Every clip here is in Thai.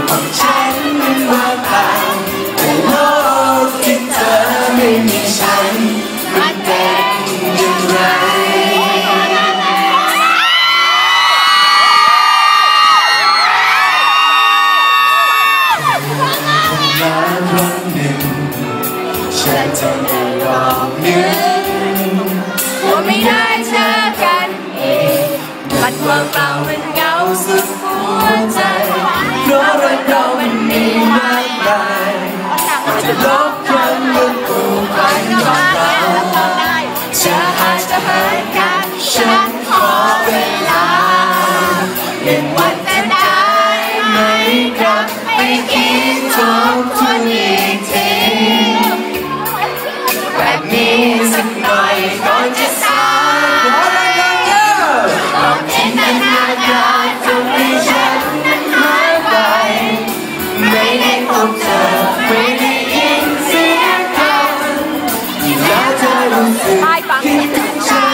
กของฉันมันว่างเปล่าแต่โลกที่เธอไม่มีฉันมันเป็นอย่างไรมวันหนึ่งฉันจะไม่ลองนึกว่าไม่ได้เจอกันอีกมันว่างเปล่ามันเหงาสุดหัวใจ หนึ่งวันจะได้ไหมครับ ไปคิดสองคนอีกทีแบบนี้สักหน่อยก่อนจะสายลองจินตนาการทำให้ฉันนั้นหายไป ไม่ได้พบเธอไม่ได้ยินเสียงเธอแล้วเธอรู้สึกที่ถึฉัน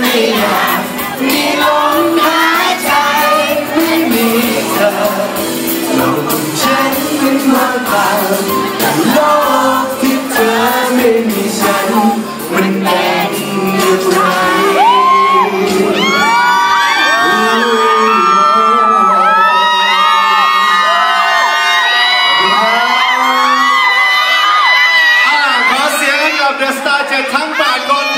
ไม่อยากมีลมหายใจไม่มีเธอลกงฉันมันว่างแต่โลกที่เธอไม่มีฉันมันแดงอยู่ไรเดอะสตาร์เจ็ดทั้งแปดคน